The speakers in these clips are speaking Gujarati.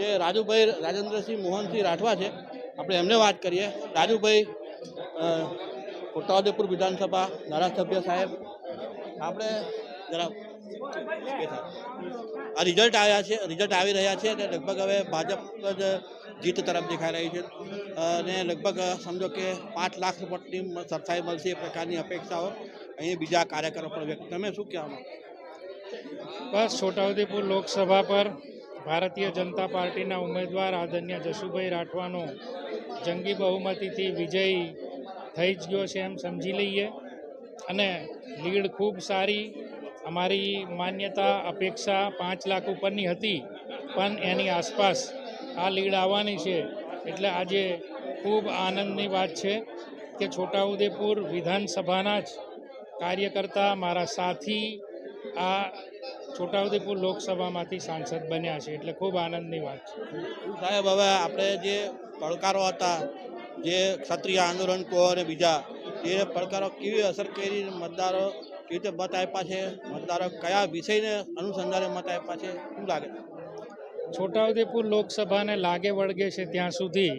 જે રાજુભાઈ રાજેન્દ્રસિંહ મોહનસિંહ રાઠવા છે, આપણે એમને વાત કરીએ. રાજુભાઈ છોટાઉદેપુર વિધાનસભા ધારાસભ્ય સાહેબ, આપણે જરા. આ રિઝલ્ટ આવ્યા છે રિઝલ્ટ આવી રહ્યા છે અને લગભગ હવે ભાજપ જ જીત તરફ દેખાઈ રહી છે. અને લગભગ સમજો કે પાંચ લાખ વોટની સરસાઈ મળશે એ પ્રકારની અપેક્ષાઓ અહીં બીજા કાર્યકરો પણ વ્યક્ત. તમે શું કહેવા બસ, છોટાઉદેપુર લોકસભા પર ભારતીય જનતા પાર્ટીના ઉમેદવાર આદન્ય જશુભાઈ રાઠવાનો જંગી બહુમતીથી વિજય થઈ જ ગયો છે એમ સમજી લઈએ. અને લીડ ખૂબ સારી, અમારી માન્યતા, અપેક્ષા પાંચ લાખ ઉપરની હતી, પણ એની આસપાસ આ લીડ આવવાની છે એટલે આજે ખૂબ આનંદની વાત છે કે છોટાઉદેપુર વિધાનસભાના જ કાર્યકર્તા, મારા સાથી આ છોટાઉદેપુર લોકસભામાંથી સાંસદ બન્યા છે એટલે ખૂબ આનંદની વાત છે. સાહેબ હવે આપણે જે પડકારો હતા જે ક્ષત્રિય આંદોલન કહો અને બીજા એ પડકારો કેવી અસર કરી મતદારો કેવી રીતે મત આપ્યા છે મતદારો કયા વિષયને અનુસંધાને મત આપ્યા છે શું લાગે છોટાઉદેપુર લોકસભાને લાગે વળગે છે ત્યાં સુધી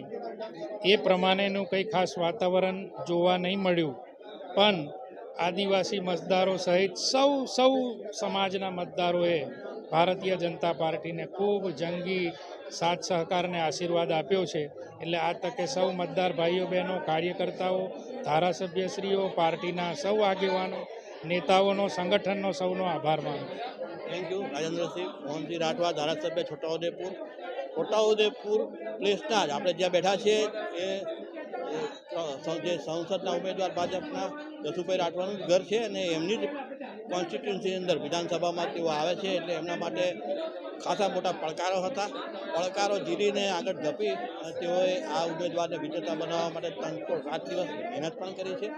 એ પ્રમાણેનું કંઈ ખાસ વાતાવરણ જોવા નહીં મળ્યું. પણ આદિવાસી મતદારો સહિત સૌ સૌ સમાજના મતદારોએ ભારતીય જનતા પાર્ટીને ખૂબ જંગી સાથ સહકારને આશીર્વાદ આપ્યો છે એટલે આ તકે સૌ મતદાર ભાઈઓ, બહેનો, કાર્યકર્તાઓ, ધારાસભ્યશ્રીઓ, પાર્ટીના સૌ આગેવાનો, નેતાઓનો, સંગઠનનો સૌનો આભાર માનું. થેન્ક યુ રાજેન્દ્રસિંહ મોહનસિંહ રાઠવા, ધારાસભ્ય છોટાઉદેપુર છોટાઉદેપુર પ્લેસના જ આપણે જ્યાં બેઠા છીએ એ જે સંસદના ઉમેદવાર ભાજપના જસુભાઈ રાઠવાનું ઘર છે અને એમની જ કોન્સ્ટિટ્યુન્સીની અંદર વિધાનસભામાં તેઓ આવે છે એટલે એમના માટે ખાસા મોટા પડકારો હતા. પડકારો જીરીને આગળ ધપી તેઓએ આ ઉમેદવારને વિજેતા બનાવવા માટે ત્રણ સાત દિવસ મહેનત પણ કરી છે.